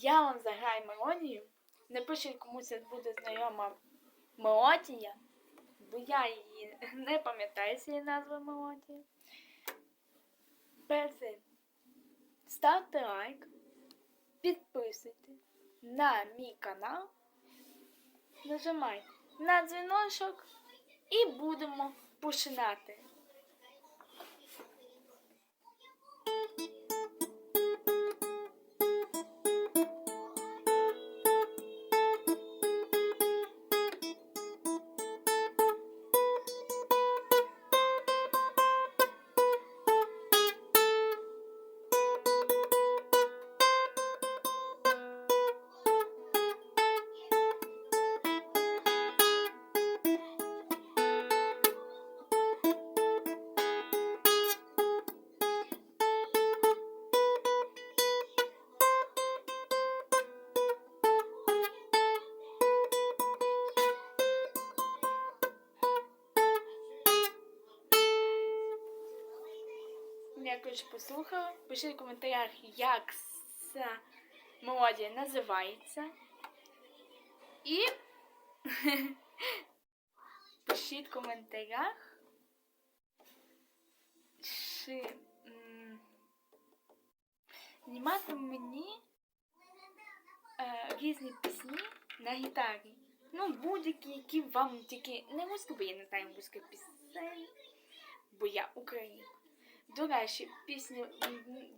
Я вам заграю мелодію. Напишіть комусь буде знайома мелодія, бо я її не пам'ятаю цієї назви мелодії. Перед цим ставте лайк, підписуйте на мій канал, нажимайте на дзвіночок і будемо починати. Дякую, що послухали. Пишіть в коментарях, як ця мелодія називається. І пишіть в коментарях, чи знімати мені е, різні пісні на гітарі. Ну, будь-які, які вам тільки не бо я не знаю русських пісень, бо я українка. До речі, пісню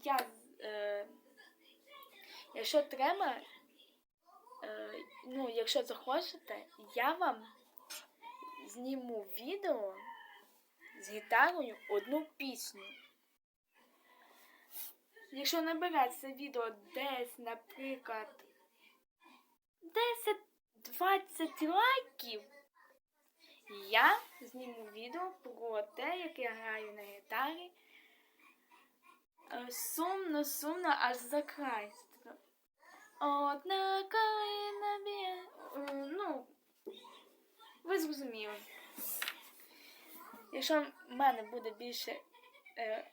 я. Е, якщо треба, е, ну, якщо захочете, я вам зніму відео з гітарою одну пісню. Якщо набирати це відео десь, наприклад, 10-20 лайків, я зніму відео про те, як я граю на гітарі. Е, Сумно, сумно, аж за край. Одна калина б'є. Е, Ну, ви зрозуміли. Якщо в мене буде більше е,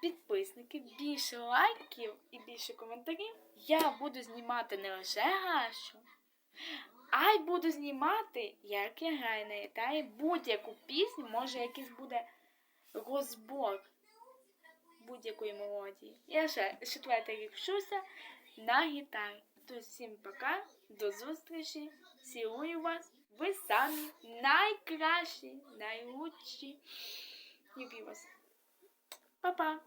підписників, більше лайків і більше коментарів, я буду знімати не лише Гашу, а й буду знімати, як я граю на гітарі, будь-яку пісню, може якийсь буде розбор будь-якої мелодії. Я ще четвертий рік вчуся на гітарі. То всім пока, до зустрічі, цілую вас. Ви самі найкращі, найлучші. Люблю вас. Па-па!